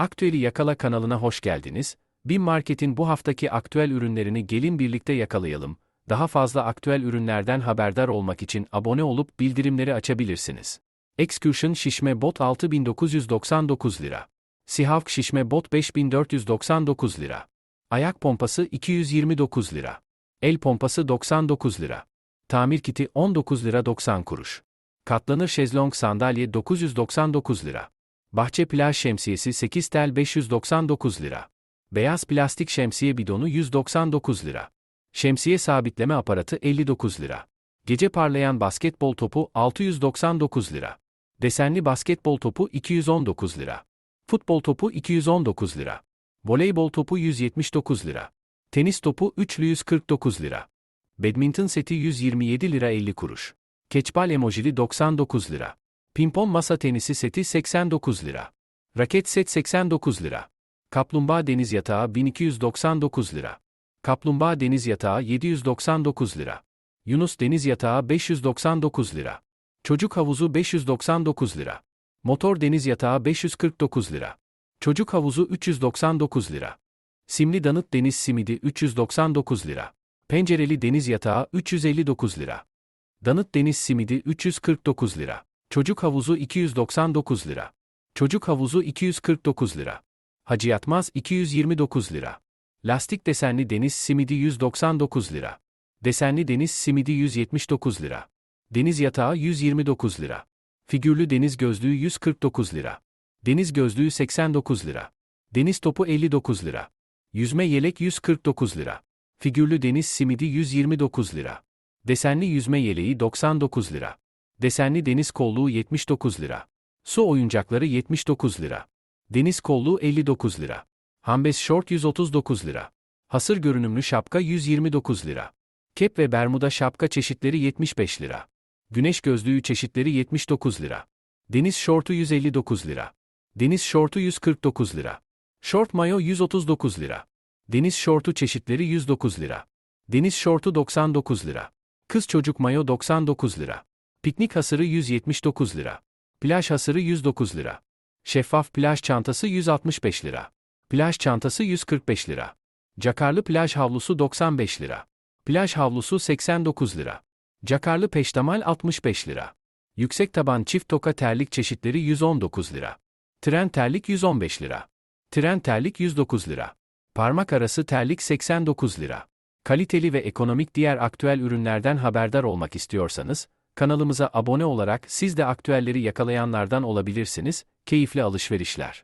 Aktüeli Yakala kanalına hoş geldiniz. Bin Market'in bu haftaki aktüel ürünlerini gelin birlikte yakalayalım. Daha fazla aktüel ürünlerden haberdar olmak için abone olup bildirimleri açabilirsiniz. Excursion şişme bot 6999 lira. Sihawk şişme bot 5499 lira. Ayak pompası 229 lira. El pompası 99 lira. Tamir kiti 19 lira 90 kuruş. Katlanır şezlong sandalye 999 lira. Bahçe plaj şemsiyesi 8 tel 599 lira. Beyaz plastik şemsiye bidonu 199 lira. Şemsiye sabitleme aparatı 59 lira. Gece parlayan basketbol topu 699 lira. Desenli basketbol topu 219 lira. Futbol topu 219 lira. Voleybol topu 179 lira. Tenis topu üçlü 149 lira. Badminton seti 127 lira 50 kuruş. Keçbal emojili 99 lira. Pimpon masa tenisi seti 89 lira. Raket set 89 lira. Kaplumbağa deniz yatağı 1299 lira. Kaplumbağa deniz yatağı 799 lira. Yunus deniz yatağı 599 lira. Çocuk havuzu 599 lira. Motor deniz yatağı 549 lira. Çocuk havuzu 399 lira. Simli danıt deniz simidi 399 lira. Pencereli deniz yatağı 359 lira. Danıt deniz simidi 349 lira. Çocuk havuzu 299 lira. Çocuk havuzu 249 lira. Hacı yatmaz 229 lira. Lastik desenli deniz simidi 199 lira. Desenli deniz simidi 179 lira. Deniz yatağı 129 lira. Figürlü deniz gözlüğü 149 lira. Deniz gözlüğü 89 lira. Deniz topu 59 lira. Yüzme yelek 149 lira. Figürlü deniz simidi 129 lira. Desenli yüzme yeleği 99 lira. Desenli deniz kolluğu 79 lira. Su oyuncakları 79 lira. Deniz kolluğu 59 lira. Hambes şort 139 lira. Hasır görünümlü şapka 129 lira. Kep ve bermuda şapka çeşitleri 75 lira. Güneş gözlüğü çeşitleri 79 lira. Deniz şortu 159 lira. Deniz şortu 149 lira. Şort mayo 139 lira. Deniz şortu çeşitleri 109 lira. Deniz şortu 99 lira. Kız çocuk mayo 99 lira. Piknik hasırı 179 lira. Plaj hasırı 109 lira. Şeffaf plaj çantası 165 lira. Plaj çantası 145 lira. Cakarlı plaj havlusu 95 lira. Plaj havlusu 89 lira. Cakarlı peştemal 65 lira. Yüksek taban çift toka terlik çeşitleri 119 lira. Tren terlik 115 lira. Tren terlik 109 lira. Parmak arası terlik 89 lira. Kaliteli ve ekonomik diğer aktüel ürünlerden haberdar olmak istiyorsanız, kanalımıza abone olarak siz de aktüelleri yakalayanlardan olabilirsiniz, keyifli alışverişler.